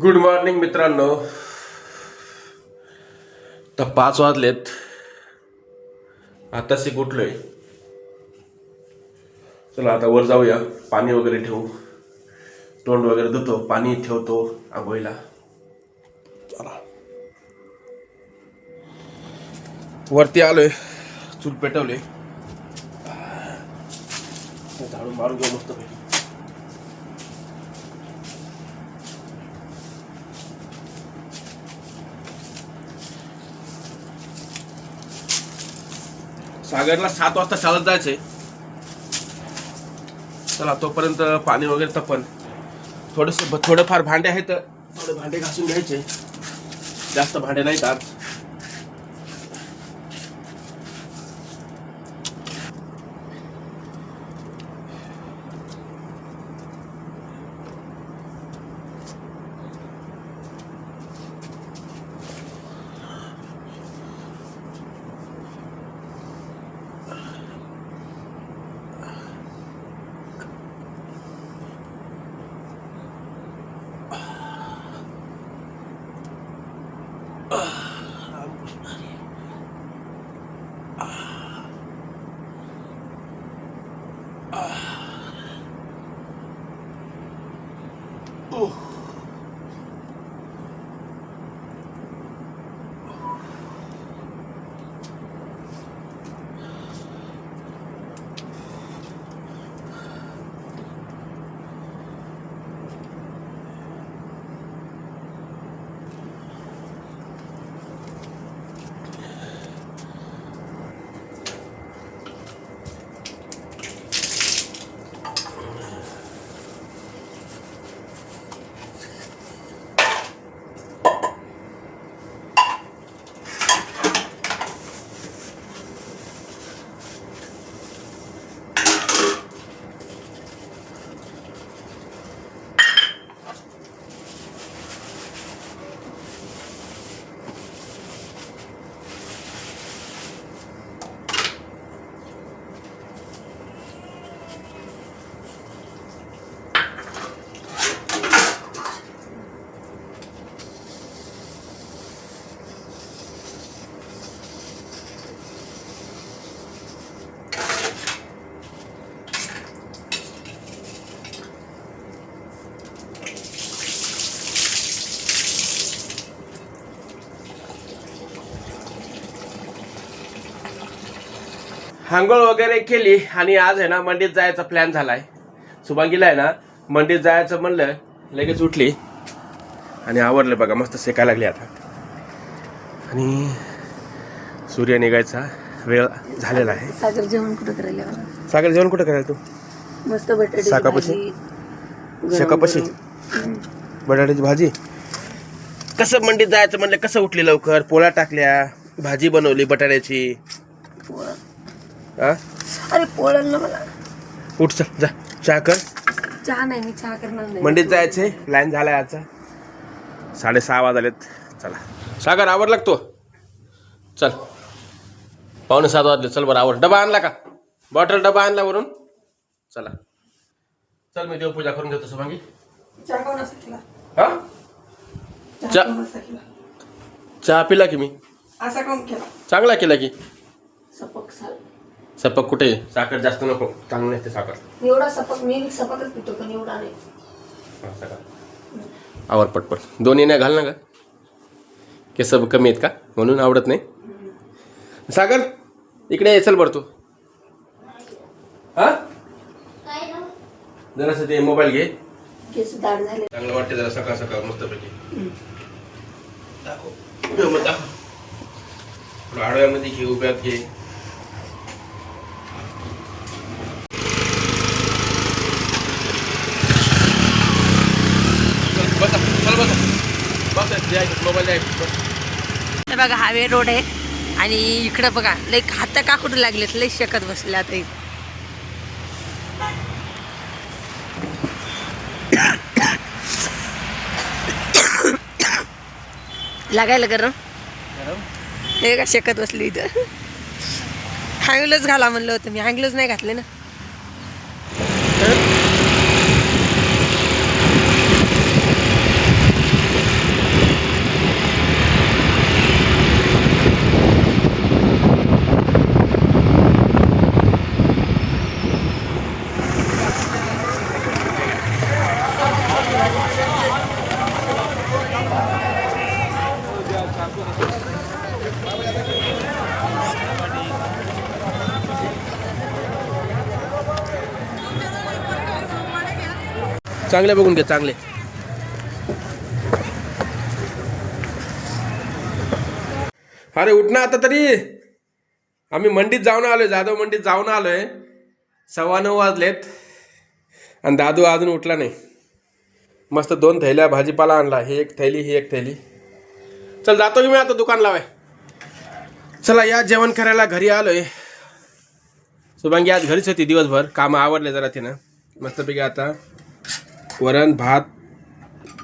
Good morning मित्रांनो. तर पाच वाजलेत. आताशी कुठलोय? चला आता वर जाऊया. पाणी वगैरे ठेवू. तोंड वगैरे धुतो पाणी ठेवतो आंघोळीला. चला. वरती आलोय. चूल पेटवले. झाडू मारून घेऊ मस्त सागरला सात वाजता चालत जायचंय. चला तोपर्यंत पाणी वगैरे तपन. थोडस थोडंफार भांडे आहेत थोडे भांडे घासून घ्यायचे. जास्त भांडे नाहीत आज. motor. हांगोळ वगैरे केली आणि आज आहे ना मंडीत जायचा प्लॅन झालाय. सुभांगीला आहे ना मंडीत जायचं म्हणलं लगेच उठली. आणि आवरलं बघा मस्त सेकायला लागली आता. आणि सूर्य निघायचा वेळ झालेला आहे. सागर जेवण कुठं करायला सागर जेवण कुठं करायला तू? मस्त बटाटे शाकापाशी? शाकापाशी? बटाट्याची भाजी? कसं मंडीत जायचं म्हणलं कसं उठली लवकर? पोळ्या टाकल्या भाजी बनवली बटाट्याची. हा? अरे पोळ्यांना मला. उठ चल जा. चहा कर. चहा नाही मी चहा करणार नाही. मंडीत जायचे प्लॅन झालाय आजचा. साडेसहा वाजलेत. चला. सागर आवर लागतो. चल. पावणे सात वाजले. चल बरं आवर. डबा आणला का? बॉटल डबा आणला वरून. चला. चल मी देवपूजा करून घेतो सुभांगी. चहा कोण असं केला? हा? चहा चा- कोण असा केला? चहा पिला की मी? असा कोण केला? चांगला केला की? सपक साल सपक कुठे? साखर जास्त नको. चांगलं ते साखर. एवढा सपक मी सपकच पितो पण एवढा नाही. साखर. आवर पटपट. दोन्ही नाही घाल ना का केस कमी आहेत का? म्हणून आवडत नाही. सागर इकडे ये, चल बरं तू. हा? जरासं ते मोबाईल घे. केस दाढ झाले. चांगलं वाटते जरा सकाळ सकाळ मस्तपैकी. दाखव. आडव्यामध्ये घे उभ्यात घे. मोबाईल हे बघा हायवे रोड आहे. आणि इकडं बघा लई हात का कुठे लागलेत? लई शकत बसले आता. लागायला गरम? हे का शेकत बसली इथं? हँगलच घाला म्हणलं होतं मी. हँगलच नाही घातले ना. चांगले बघून घे चांगले. अरे उठ ना आता तरी. आम्ही मंडीत जाऊन आलोय जाधव मंडीत जाऊन आलोय. सव्वा नऊ वाजलेत. आणि दादू अजून उठला नाही. मस्त दोन थैल्या भाजीपाला आणला ही एक थैली ही एक थैली. चल जातो की मी आता दुकान लावाय. चला या जेवण करायला घरी आलोय. शुभांगी आज घरीच होती दिवसभर कामं आवडले जरा तिनं. मस्तपैकी आता. वरण भात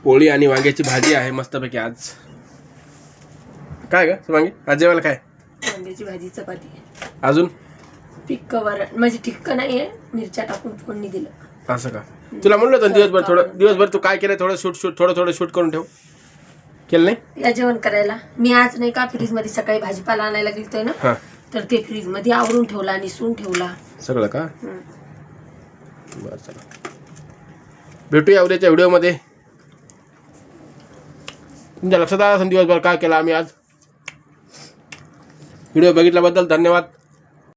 पोळी आणि वांग्याची भाजी आहे मस्तपैकी आज. काय ग शुभांगी आज जेवायला काय? वांग्याची भाजी चपाती. अजून? टिक्क वरण म्हणजे टिक्क नाहीये मिरच्या टाकून फोडणी दिलं. असं का? तुला म्हणलं होतं ना दिवसभर थोडं दिवसभर तू काय केलं थोडं शूट शूट थोडं थोडं शूट करून ठेव. केलं नाही? या जेवण करायला. मी आज नाही का फ्रीजमध्ये सकाळी भाजीपाला आणायला गेलतोय ना हां. तर ते फ्रीजमध्ये आवरून ठेवला निसून ठेवला. सगळं का? हम्म. बरं चला. भेटूया उद्याच्या व्हिडिओमध्ये. तुमच्या लक्षात आला असेल दिवसभर काय केलं आम्ही आज? व्हिडिओ बघितल्याबद्दल धन्यवाद.